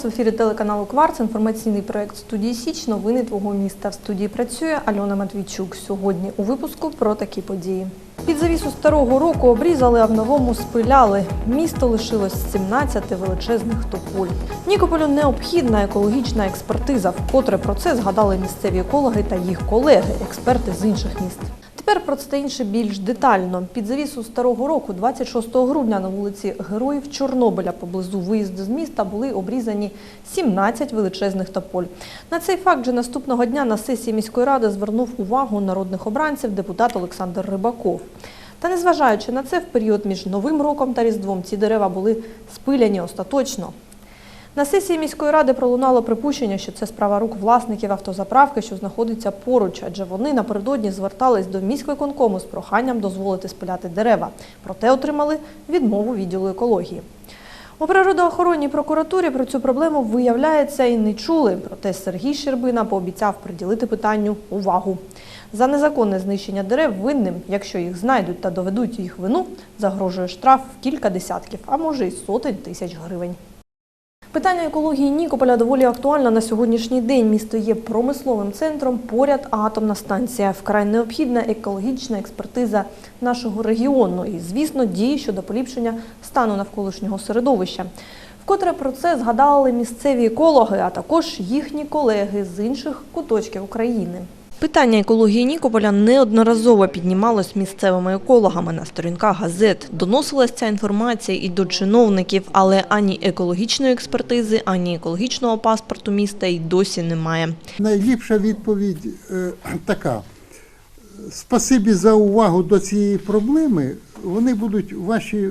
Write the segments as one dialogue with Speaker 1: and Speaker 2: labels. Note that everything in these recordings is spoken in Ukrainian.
Speaker 1: Вас в ефірі телеканалу Кварц. Інформаційний проект студії Січ. Новини твого міста. В студії працює Альона Матвійчук. Сьогодні у випуску про такі події. Під завісу старого року обрізали, а в новому спиляли. Місто лишилось 17 величезних тополь. Нікополю необхідна екологічна експертиза. Вкотре про це згадали місцеві екологи та їх колеги, експерти з інших міст. Тепер про це інше більш детально. Під завісу старого року, 26 грудня, на вулиці Героїв Чорнобиля поблизу виїзду з міста були обрізані 17 величезних тополь. На цей факт вже наступного дня на сесії міської ради звернув увагу народних обранців депутат Олександр Рибаков. Та незважаючи на це, в період між Новим роком та Різдвом ці дерева були спиляні остаточно. На сесії міської ради пролунало припущення, що це справа рук власників автозаправки, що знаходиться поруч, адже вони напередодні звертались до міськвиконкому з проханням дозволити спиляти дерева. Проте отримали відмову відділу екології. У природоохоронній прокуратурі про цю проблему виявляється і не чули. Проте Сергій Щербина пообіцяв приділити питанню увагу. За незаконне знищення дерев винним, якщо їх знайдуть та доведуть їх вину, загрожує штраф в кілька десятків, а може й сотень тисяч гривень. Питання екології Нікополя доволі актуальне на сьогоднішній день. Місто є промисловим центром, поряд атомна станція. Вкрай необхідна екологічна експертиза нашого регіону і, звісно, дії щодо поліпшення стану навколишнього середовища. Вкотре про це згадали місцеві екологи, а також їхні колеги з інших куточків України. Питання екології Нікополя неодноразово піднімалось місцевими екологами на сторінках газет. Доносилась ця інформація і до чиновників, але ані екологічної експертизи, ані екологічного паспорту міста й досі немає.
Speaker 2: Найліпша відповідь е, така. Спасибі за увагу до цієї проблеми. Вони будуть, ваші е,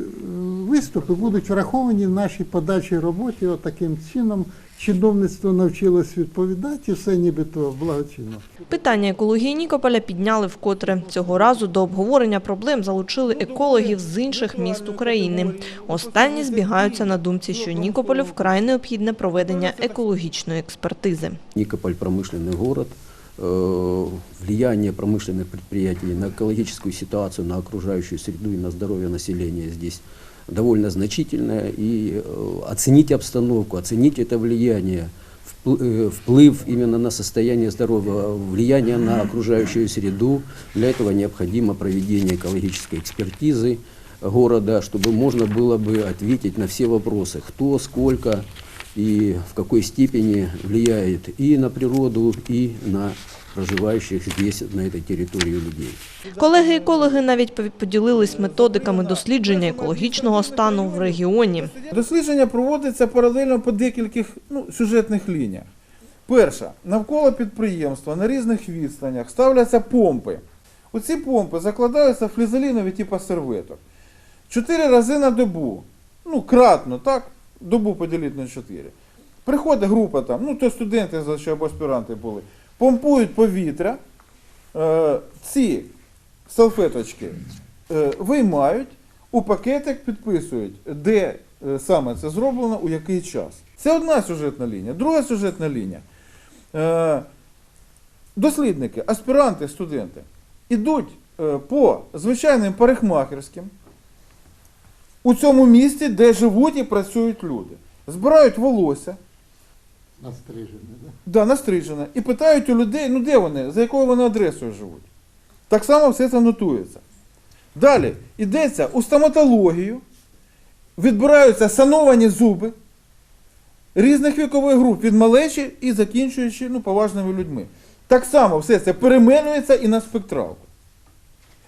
Speaker 2: виступи будуть враховані в нашій подальшій роботі. От таким чином чиновництво навчилось відповідати, і все нібито благочинно.
Speaker 1: Питання екології Нікополя підняли вкотре. Цього разу до обговорення проблем залучили екологів з інших міст України. Останні збігаються на думці, що Нікополю вкрай необхідне проведення екологічної експертизи.
Speaker 3: Никополь промышленный город, э, влияние промышленных предприятий на экологическую ситуацию, на окружающую среду и на здоровье населения здесь довольно значительное. И э, оценить обстановку, оценить это влияние, впл- э, вплыв именно на состояние здоровья, влияние на окружающую среду, для этого необходимо проведение экологической экспертизы города, чтобы можно было бы ответить на все вопросы, кто, сколько и в какой степени влияет и на природу, и на проживающих здесь, на этой территории людей.
Speaker 1: Колеги-екологи навіть поділились методиками дослідження екологічного стану в регіоні.
Speaker 4: Дослідження проводиться паралельно по декількох ну, сюжетних лініях. Перша, навколо підприємства на різних відстанях ставляться помпи. У ці помпи закладаються флізелінові типу серветок. Чотири рази на добу, ну, кратно, так? Добу поділити на чотири. Приходить група там, ну то студенти або аспіранти були, помпують повітря, е, ці салфеточки е, виймають, у пакетик підписують, де е, саме це зроблено, у який час. Це одна сюжетна лінія. Друга сюжетна лінія. Дослідники, аспіранти, студенти ідуть е, по звичайним парикмахерським, у цьому місті, де живуть і працюють люди. Збирають волосся,
Speaker 2: Настрижене, да?
Speaker 4: да, настрижене, і питають у людей, ну де вони, за якою вони адресою живуть. Так само все це нотується. Далі йдеться у стоматологію, відбираються сановані зуби різних вікових груп, від малечі і закінчуючи ну, поважними людьми. Так само все це перейменується і на спектралку.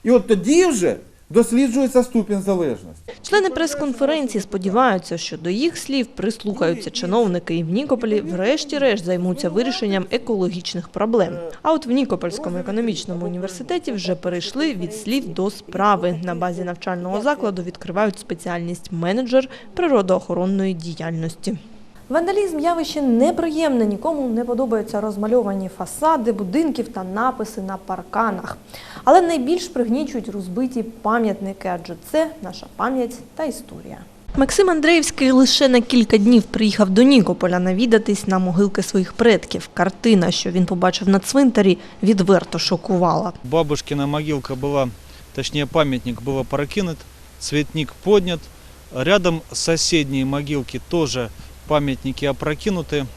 Speaker 4: І от тоді вже досліджується ступінь залежності.
Speaker 1: Члени прес-конференції сподіваються, що до їх слів прислухаються чиновники і в Нікополі врешті-решт займуться вирішенням екологічних проблем. А от в Нікопольському економічному університеті вже перейшли від слів до справи. На базі навчального закладу відкривають спеціальність менеджер природоохоронної діяльності. Вандалізм явище неприємне, нікому не подобаються розмальовані фасади будинків та написи на парканах. Але найбільш пригнічують розбиті пам'ятники, адже це наша пам'ять та історія. Максим Андреївський лише на кілька днів приїхав до Нікополя навідатись на могилки своїх предків. Картина, що він побачив на цвинтарі, відверто шокувала.
Speaker 5: Бабушкина могилка была, точнее памятник был опрокинут, цветник поднят. Рядом соседние могилки тоже памятники опрокинуты.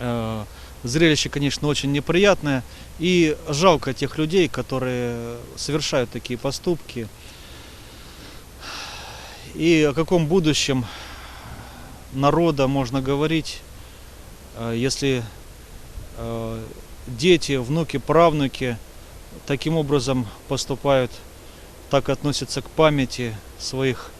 Speaker 5: Э, Зрелище, конечно, очень неприятное. И жалко тех людей, которые совершают такие поступки. И о каком будущем народа можно говорить, э, если э, дети, внуки, правнуки таким образом поступают, так относятся к памяти своих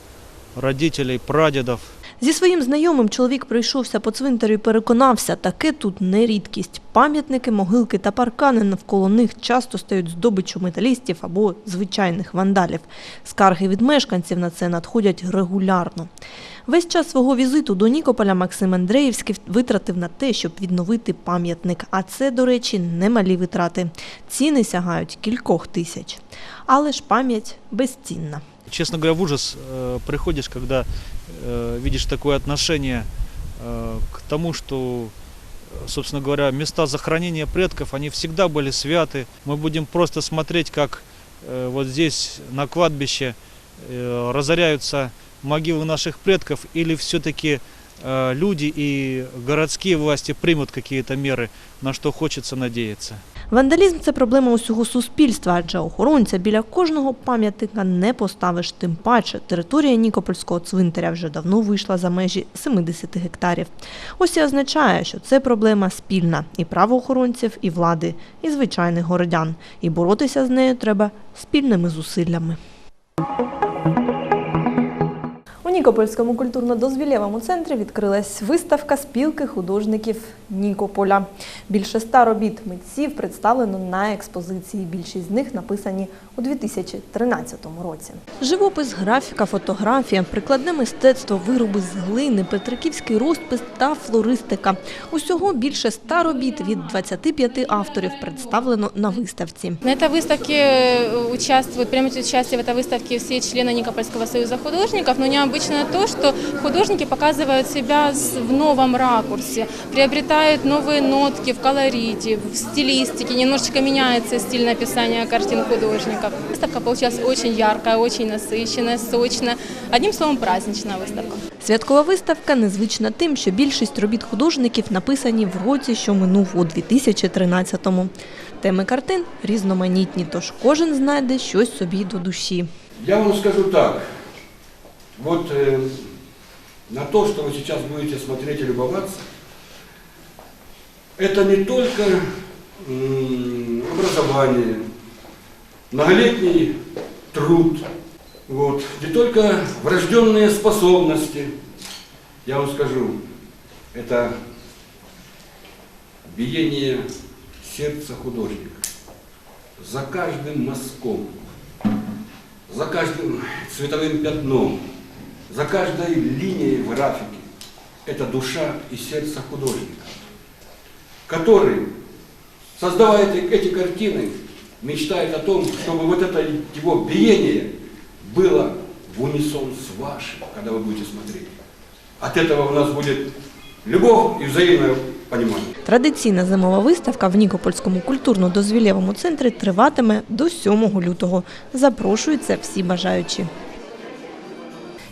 Speaker 5: родителей, прадедов.
Speaker 1: Зі своїм знайомим чоловік пройшовся по цвинтарю і переконався, таке тут не рідкість. Пам'ятники, могилки та паркани навколо них часто стають здобиччю металістів або звичайних вандалів. Скарги від мешканців на це надходять регулярно. Весь час свого візиту до Нікополя Максим Андреївський витратив на те, щоб відновити пам'ятник. А це, до речі, немалі витрати. Ціни сягають кількох тисяч. Але ж пам'ять безцінна.
Speaker 5: Честно говоря, в ужас э, приходишь, когда э, видишь такое отношение э, к тому, что, э, собственно говоря, места захоронения предков, они всегда были святы. Мы будем просто смотреть, как э, вот здесь на кладбище э, разоряются могилы наших предков, или все-таки э, люди и городские власти примут какие-то меры, на что хочется надеяться.
Speaker 1: Вандалізм це проблема усього суспільства, адже охоронця біля кожного пам'ятника не поставиш. Тим паче, територія Нікопольського цвинтаря вже давно вийшла за межі 70 гектарів. Ось і означає, що це проблема спільна і правоохоронців, і влади, і звичайних городян. І боротися з нею треба спільними зусиллями. У Нікопольському культурно-дозвілєвому центрі відкрилась виставка спілки художників Нікополя. Більше ста робіт митців представлено на експозиції. Більшість з них написані у 2013 році. Живопис, графіка, фотографія, прикладне мистецтво, вироби з глини, петриківський розпис та флористика. Усього більше ста робіт від 25 авторів представлено на виставці.
Speaker 6: На этой выставке э, участвуют, принимают участие в этой выставке все члены Никопольского союза художников, но необычно то, что художники показывают себя с- в новом ракурсе, приобретают новые нотки в колорите, в стилистике, немножечко меняется стиль написания картин художников. Выставка получилась очень яркая, очень насыщенная, сочная. Одним словом, праздничная выставка.
Speaker 1: Святкова виставка незвична тим, що більшість робіт художників написані в році, що минув у 2013-му. Теми картин різноманітні, тож кожен знайде щось собі до душі.
Speaker 7: Я вам скажу так. Вот э, на то, что вы сейчас будете смотреть и любоваться, это не только м, образование, многолетний труд, вот, не только врожденные способности. Я вам скажу, это биение сердца художника. За каждым мазком, за каждым цветовым пятном, за каждой линией в графике это душа и сердце художника, который, создавая эти, эти картины, мечтает о том, чтобы вот это его биение было в унисон с вашим, когда вы будете смотреть. От этого у нас будет любовь и взаимное понимание.
Speaker 1: Традиційна зимова виставка в Нікопольському культурно-дозвілєвому центрі триватиме до 7 лютого. Запрошуються всі бажаючі.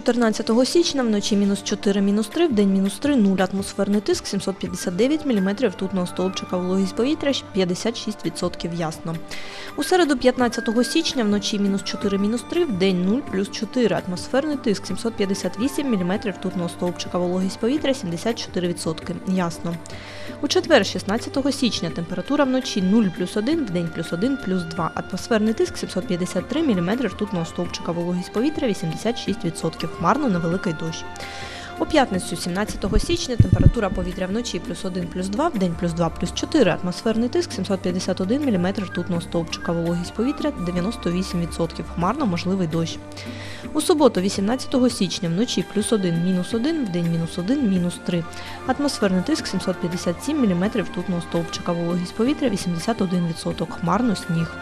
Speaker 1: 14 січня, вночі мінус 4, мінус 3, в день мінус 3, 0, атмосферний тиск 759 мм ртутного стовпчика, вологість повітря 56% ясно. У середу, 15 січня, вночі мінус 4, мінус 3, в день 0, плюс 4, атмосферний тиск 758 мм ртутного стовпчика, вологість повітря 74% ясно. У четвер, 16 січня, температура вночі 0 плюс 1, в день плюс 1, плюс 2, атмосферний тиск 753 мм ртутного стовпчика, вологість повітря 86%, хмарно невеликий дощ. У п'ятницю, 17 січня, температура повітря вночі плюс 1, плюс 2, в день плюс 2, плюс 4, атмосферний тиск 751 мм ртутного стовпчика, вологість повітря 98%, хмарно можливий дощ. У суботу, 18 січня, вночі плюс 1, мінус 1, в день мінус 1, мінус 3. Атмосферний тиск 757 мм ртутного стовпчика, вологість повітря 81%, хмарно сніг.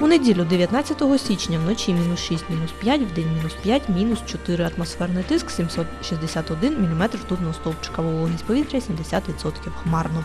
Speaker 1: У неділю 19 січня вночі мінус 6, мінус 5, в день мінус 5, мінус 4. Атмосферний тиск 761 мм ртутного стовпчика, вологість повітря 70% хмарно.